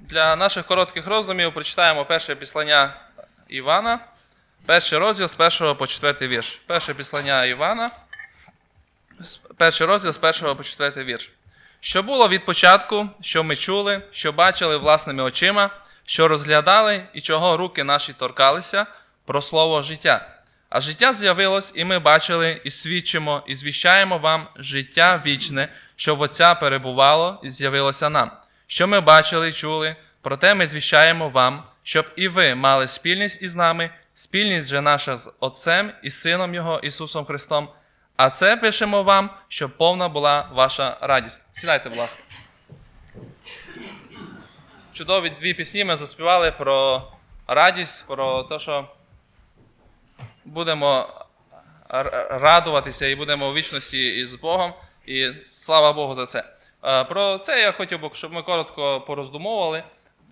Для наших коротких роздумів прочитаємо перше післання Івана, перший розділ з 1 по 4 вірш. Перше післання Івана, перший розділ з 1 по 4 вірш. Що було від початку, що ми чули, що бачили власними очима, що розглядали і чого руки наші торкалися, про слово життя. А життя з'явилось, і ми бачили, і свідчимо, і звіщаємо вам життя вічне, що в Отця перебувало і з'явилося нам. Що ми бачили і чули, проте ми звіщаємо вам, щоб і ви мали спільність із нами, спільність же наша з Отцем і Сином Його Ісусом Христом. А це пишемо вам, щоб повна була ваша радість. Сідайте, будь ласка. Чудові дві пісні ми заспівали про радість, про те, що будемо радуватися і будемо у вічності із Богом. І слава Богу за це. Е, Про це я хотів би, щоб ми коротко пороздумовували.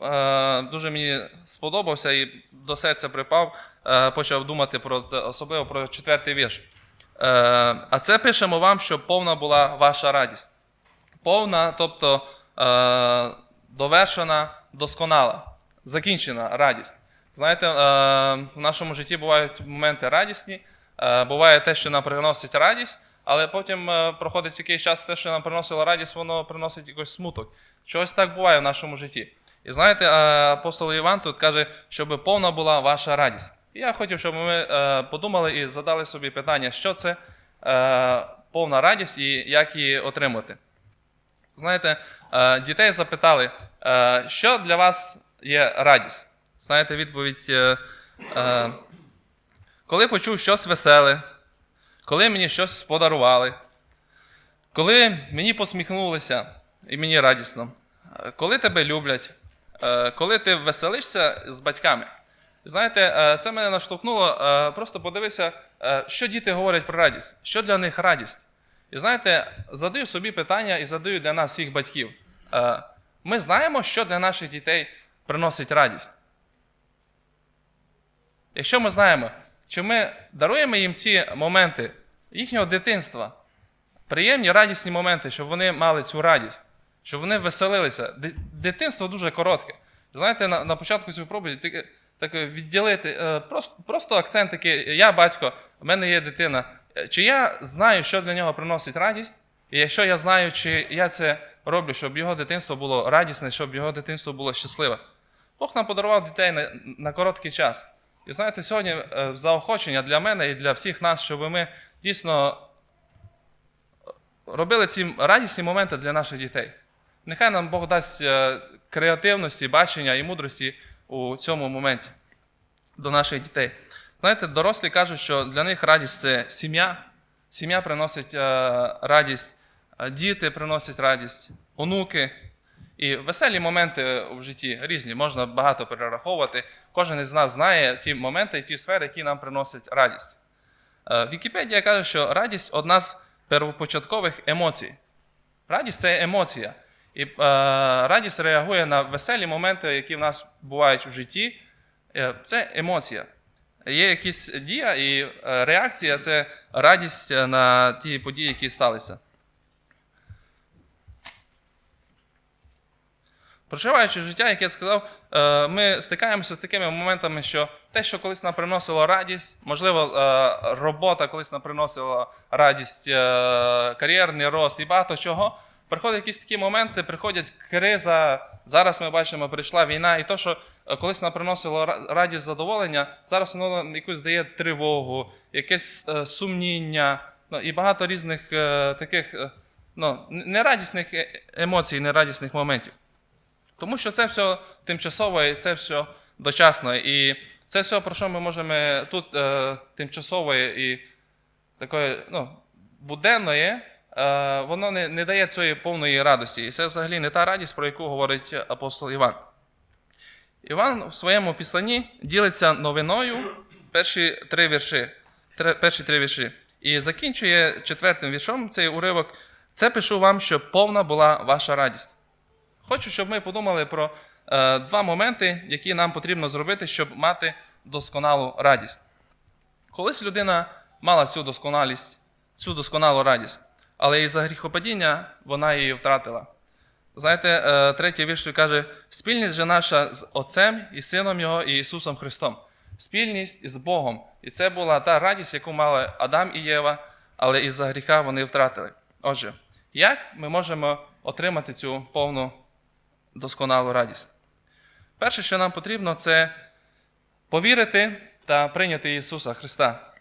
Е, Дуже мені сподобався і до серця припав. Е, Почав думати про особливо про четвертий вірш. А це пишемо вам, щоб повна була ваша радість. Повна, тобто довершена, досконала, закінчена радість. Знаєте, в нашому житті бувають моменти радісні, буває те, що нам приносить радість, але потім е, проходить якийсь час, те, що нам приносило радість, воно приносить якийсь смуток. Чогось так буває в нашому житті. І знаєте, е, апостол Іван тут каже, щоб повна була ваша радість. І я хотів, щоб ми е, подумали і задали собі питання, що це повна радість і як її отримати. Знаєте, дітей запитали, що для вас є радість? Знаєте, відповідь, коли почув щось веселе, коли мені щось подарували, коли мені посміхнулися і мені радісно, е, коли тебе люблять, е, коли ти веселишся з батьками. Знаєте, е, це мене наштовхнуло, просто подивися, що діти говорять про радість, що для них радість. І знаєте, задаю собі питання і задаю для нас всіх батьків. Ми знаємо, що для наших дітей приносить радість. Якщо ми знаємо, чи ми даруємо їм ці моменти їхнього дитинства, приємні радісні моменти, щоб вони мали цю радість, щоб вони веселилися. Дитинство дуже коротке. Знаєте, на, на початку цього проповіді так відділити е, просто, просто акцент такий: я батько, в мене є дитина. Е, Чи я знаю, що для нього приносить радість? І якщо я знаю, чи я це роблю, щоб його дитинство було радісне, щоб його дитинство було щасливе. Бог нам подарував дітей на, на короткий час. І знаєте, сьогодні е, заохочення для мене і для всіх нас, щоб ми дійсно робили ці радісні моменти для наших дітей. Нехай нам Бог дасть е, креативності, бачення і мудрості у цьому моменті до наших дітей. Знаєте, дорослі кажуть, що для них радість це сім'я. Сім'я приносить е, радість, е, діти приносять радість, онуки. І веселі моменти в житті різні, можна багато перераховувати. Кожен із нас знає ті моменти і ті сфери, які нам приносять радість. Е, Вікіпедія каже, що радість одна з первопочаткових емоцій. Радість це емоція. І е, радість реагує на веселі моменти, які в нас бувають в житті. Е, це емоція. Є якась дія і реакція це радість на ті події, які сталися. Проживаючи життя, як я сказав, е, ми стикаємося з такими моментами, що те, що колись нам приносило радість, можливо, е, робота колись нам приносила радість, е, кар'єрний рост і багато чого. Приходять якісь такі моменти, приходять криза. Зараз ми бачимо, прийшла війна, і то, що колись нам приносило радість, задоволення, зараз воно нам якусь дає тривогу, якесь сумніння, ну, і багато різних таких ну, нерадісних емоцій, нерадісних моментів. Тому що це все тимчасово і це все дочасно. І це все, про що ми можемо тут е, тимчасової і такої ну, буденної, е, воно не, не дає цієї повної радості. І це взагалі не та радість, про яку говорить апостол Іван. Іван в своєму післанні ділиться новиною перші три вірші. Три, перші три вірші. І закінчує четвертим віршом цей уривок. Це пишу вам, щоб повна була ваша радість. Хочу, щоб ми подумали про е, два моменти, які нам потрібно зробити, щоб мати досконалу радість. Колись людина мала цю досконалість, цю досконалу радість, але із-за гріхопадіння вона її втратила. Знаєте, е, третій вірш каже: спільність же наша з Отцем і Сином Його і Ісусом Христом. Спільність із Богом. І це була та радість, яку мали Адам і Єва, але із-за гріха вони втратили. Отже, як ми можемо отримати цю повну досконалу радість? Перше, що нам потрібно, це повірити та прийняти Ісуса Христа.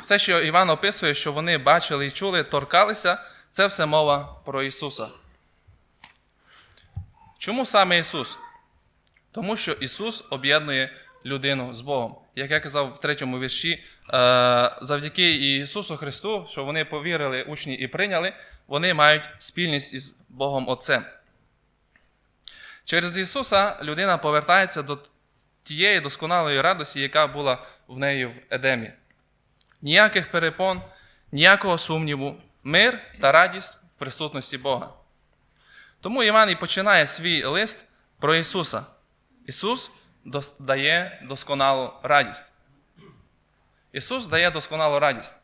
Все, що Іван описує, що вони бачили і чули, торкалися, це все мова про Ісуса. Чому саме Ісус? Тому що Ісус об'єднує людину з Богом. Як я казав в третьому вірші, е, завдяки Ісусу Христу, що вони повірили, учні і прийняли, вони мають спільність із Богом Отцем. Через Ісуса людина повертається до тієї досконалої радості, яка була в неї в Едемі. Ніяких перепон, ніякого сумніву, мир та радість в присутності Бога. Тому Іван і починає свій лист про Ісуса. Ісус дає досконалу радість. Ісус дає досконалу радість.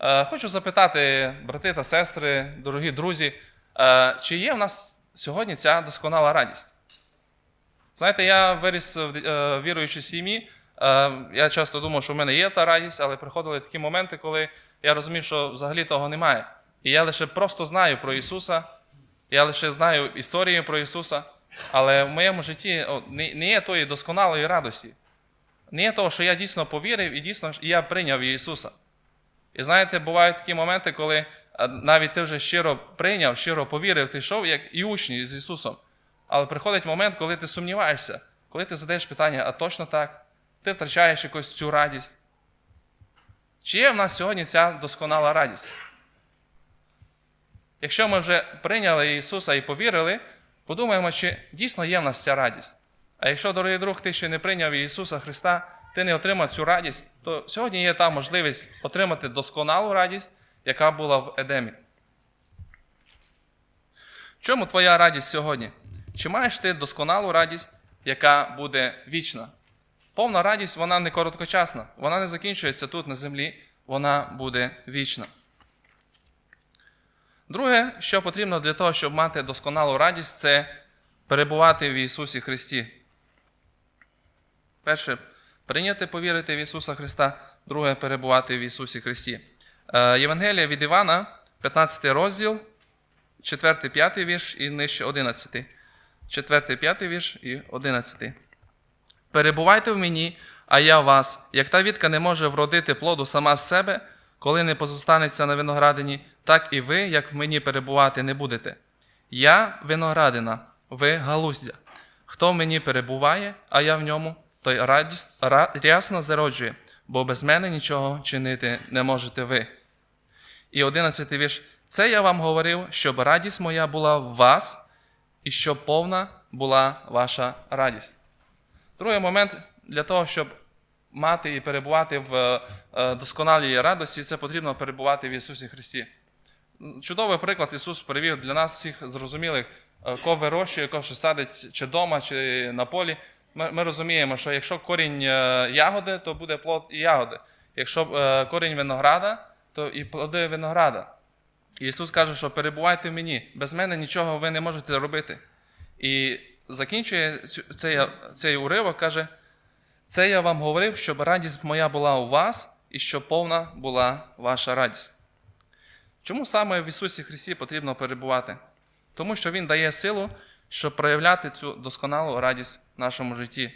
Е, Хочу запитати, брати та сестри, дорогі друзі, е, чи є в нас сьогодні ця досконала радість? Знаєте, я виріс в е, віруючій сім'ї. Е, Я часто думав, що в мене є та радість, але приходили такі моменти, коли я розумів, що взагалі того немає. І я лише просто знаю про Ісуса, я лише знаю історії про Ісуса, але в моєму житті не є тої досконалої радості. Не є того, що я дійсно повірив і дійсно я прийняв Ісуса. І знаєте, бувають такі моменти, коли навіть ти вже щиро прийняв, щиро повірив, ти йшов, як і учні з Ісусом. Але приходить момент, коли ти сумніваєшся, коли ти задаєш питання, а точно так? Ти втрачаєш якусь цю радість. Чи є в нас сьогодні ця досконала радість? Якщо ми вже прийняли Ісуса і повірили, подумаємо, чи дійсно є в нас ця радість. А якщо, дорогий друг, ти ще не прийняв Ісуса Христа, ти не отримав цю радість, то сьогодні є та можливість отримати досконалу радість, яка була в Едемі. Чому твоя радість сьогодні? Чи маєш ти досконалу радість, яка буде вічна? Повна радість, вона не короткочасна, вона не закінчується тут на землі, вона буде вічна. Друге, що потрібно для того, щоб мати досконалу радість, це перебувати в Ісусі Христі. Перше, прийняти повірити в Ісуса Христа, друге перебувати в Ісусі Христі. Е, Євангелія від Івана, 15 розділ, 4-5 вірш і нижче 11. 4-5 вірш і 11. Перебувайте в мені, а я в вас, як та вітка не може вродити плоду сама з себе, коли не позостанеться на виноградині, так і ви, як в мені перебувати, не будете. Я виноградина, ви галуздя. Хто в мені перебуває, а я в ньому, той радість, ра, рясно зароджує, бо без мене нічого чинити не можете ви. І одинадцятий вірш. Це я вам говорив, щоб радість моя була в вас, і щоб повна була ваша радість. Другий момент для того, щоб мати і перебувати в е, досконалій радості, це потрібно перебувати в Ісусі Христі. Чудовий приклад Ісус привів для нас всіх зрозумілих, е, кого вирощує, кого що садить чи вдома, чи на полі. Ми, ми розуміємо, що якщо корінь е, ягоди, то буде плод і ягоди. Якщо корінь винограда, то і плоди винограда. Ісус каже, що перебувайте в мені, без мене нічого ви не можете робити. І закінчує цей, цей уривок, каже: це я вам говорив, щоб радість моя була у вас і щоб повна була ваша радість. Чому саме в Ісусі Христі потрібно перебувати? Тому що Він дає силу, щоб проявляти цю досконалу радість в нашому житті.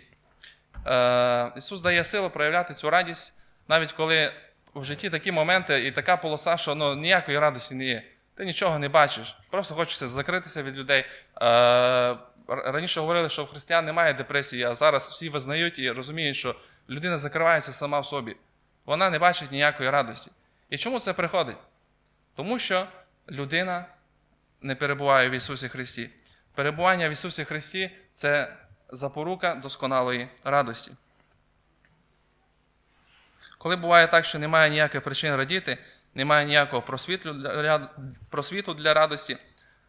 Е, Ісус дає силу проявляти цю радість, навіть коли в житті такі моменти і така полоса, що ну, ніякої радості не є. Ти нічого не бачиш, просто хочеться закритися від людей. Е, раніше говорили, що в християн немає депресії, а зараз всі визнають і розуміють, що людина закривається сама в собі. Вона не бачить ніякої радості. І чому це приходить? Тому що людина не перебуває в Ісусі Христі. Перебування в Ісусі Христі це запорука досконалої радості. Коли буває так, що немає ніяких причин радіти, немає ніякого просвіту для, просвіту для радості,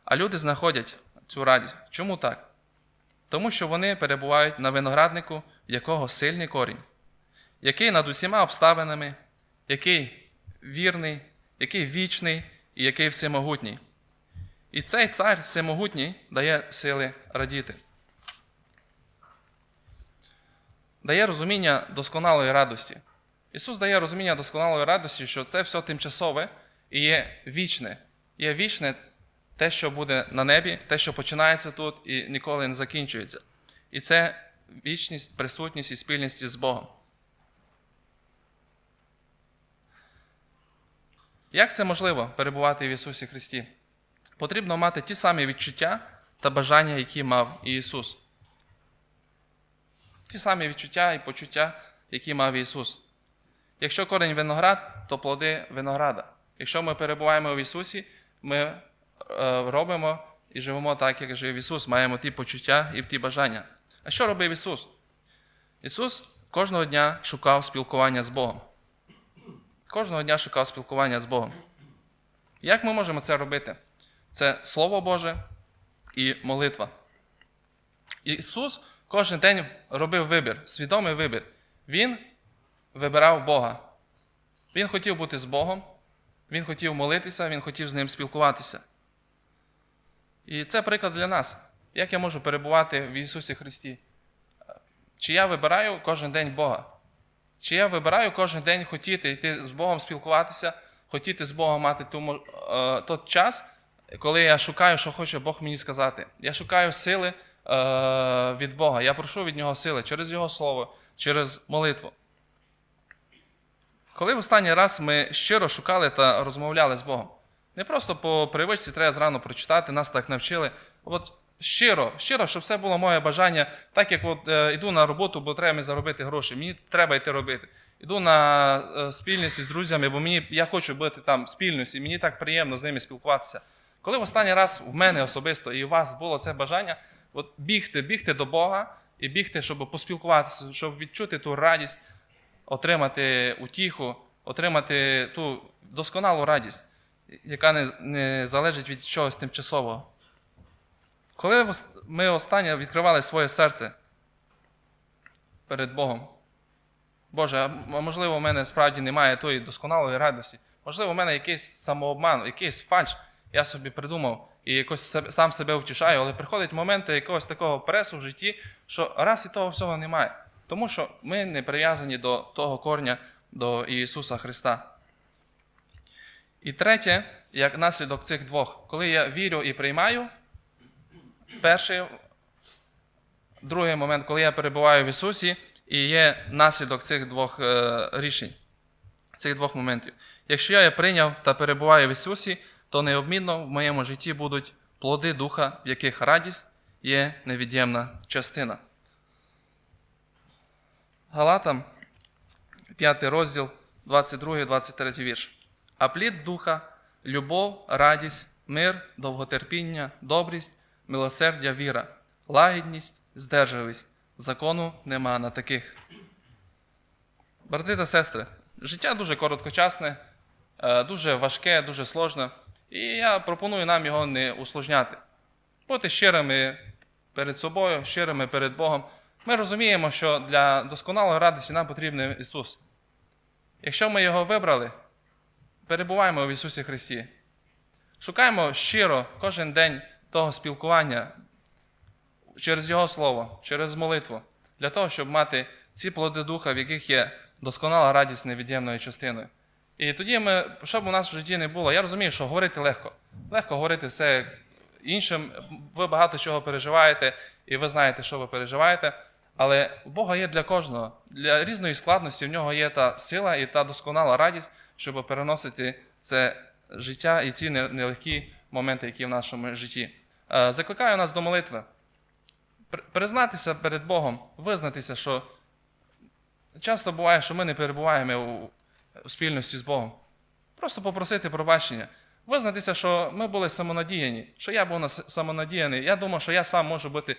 а люди знаходять цю радість. Чому так? Тому що вони перебувають на винограднику, в якого сильний корінь, який над усіма обставинами, який вірний, який вічний і який всемогутній. І цей цар всемогутній дає сили радіти. Дає розуміння досконалої радості. Ісус дає розуміння досконалої радості, що це все тимчасове і є вічне. Є вічне те, що буде на небі, те, що починається тут і ніколи не закінчується. І це вічність, присутність і спільність із Богом. Як це можливо перебувати в Ісусі Христі? Потрібно мати ті самі відчуття та бажання, які мав Ісус. Ті самі відчуття і почуття, які мав Ісус. Якщо корінь виноград, то плоди винограда. Якщо ми перебуваємо в Ісусі, ми е, робимо і живемо так, як жив Ісус, маємо ті почуття і ті бажання. А що робив Ісус? Ісус кожного дня шукав спілкування з Богом. Кожного дня шукав спілкування з Богом. Як ми можемо це робити? Це Слово Боже і молитва. Ісус кожен день робив вибір, свідомий вибір. Він вибирав Бога. Він хотів бути з Богом, він хотів молитися, він хотів з ним спілкуватися. І це приклад для нас. Як я можу перебувати в Ісусі Христі? Чи я вибираю кожен день Бога? Чи я вибираю кожен день хотіти йти з Богом спілкуватися, хотіти з Богом мати ту, е, той час, коли я шукаю, що хоче Бог мені сказати. Я шукаю сили е, від Бога. Я прошу від Нього сили через Його Слово, через молитву. Коли в останній раз ми щиро шукали та розмовляли з Богом? Не просто по привичці треба зрано прочитати, нас так навчили. От щиро, щиро, щоб це було моє бажання, так як от, е, йду на роботу, бо треба мені заробити гроші. Мені треба йти робити. Іду на е, спільність із друзями, бо мені я хочу бути там спільності, мені так приємно з ними спілкуватися. Коли в останній раз в мене особисто і у вас було це бажання, от бігти, бігти до Бога і бігти, щоб поспілкуватися, щоб відчути ту радість, отримати утіху, отримати ту досконалу радість, яка не, не залежить від чогось тимчасового. Коли ми останнє відкривали своє серце перед Богом, Боже, а можливо, в мене справді немає тої досконалої радості. Можливо, в мене якийсь самообман, якийсь фальш, я собі придумав і якось сам себе втішаю, але приходять моменти якогось такого пресу в житті, що раз і того всього немає. Тому що ми не прив'язані до того корня, до Ісуса Христа. І третє, як наслідок цих двох, коли я вірю і приймаю, перший, другий момент, коли я перебуваю в Ісусі, і є наслідок цих двох е, рішень, цих двох моментів. Якщо я прийняв та перебуваю в Ісусі, то необмінно в моєму житті будуть плоди духа, в яких радість є невід'ємна частина. Галатам, 5 розділ, 22-23 вірш. А плід духа, любов, радість, мир, довготерпіння, добрість, милосердя, віра, лагідність, здержливість. Закону нема на таких. Брати та сестри, життя дуже короткочасне, е, дуже важке, дуже сложне. І я пропоную нам його не усложняти. Бути щирими перед собою, щирими перед Богом. Ми розуміємо, що для досконалої радості нам потрібен Ісус. Якщо ми його вибрали, перебуваємо в Ісусі Христі. Шукаємо щиро кожен день того спілкування через Його Слово, через молитву, для того, щоб мати ці плоди духа, в яких є досконала радість невід'ємною частиною. І тоді ми, що б у нас в житті не було, я розумію, що говорити легко. Легко говорити все іншим. Ви багато чого переживаєте, і ви знаєте, що ви переживаєте. Але у Бога є для кожного. Для різної складності в нього є та сила і та досконала радість, щоб переносити це життя і ці нелегкі моменти, які в нашому житті. Е, Закликаю нас до молитви. Признатися перед Богом, визнатися, що часто буває, що ми не перебуваємо у, у спільності з Богом. Просто попросити пробачення. Визнатися, що ми були самонадіяні, що я був самонадіяний. Я думав, що я сам можу бути,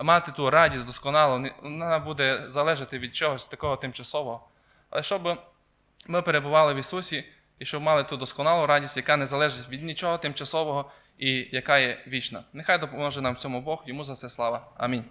мати ту радість досконалу, вона буде залежати від чогось такого тимчасового. Але щоб ми перебували в Ісусі і щоб мали ту досконалу радість, яка не залежить від нічого тимчасового і яка є вічна. Нехай допоможе нам в цьому Бог, йому за це слава. Амінь.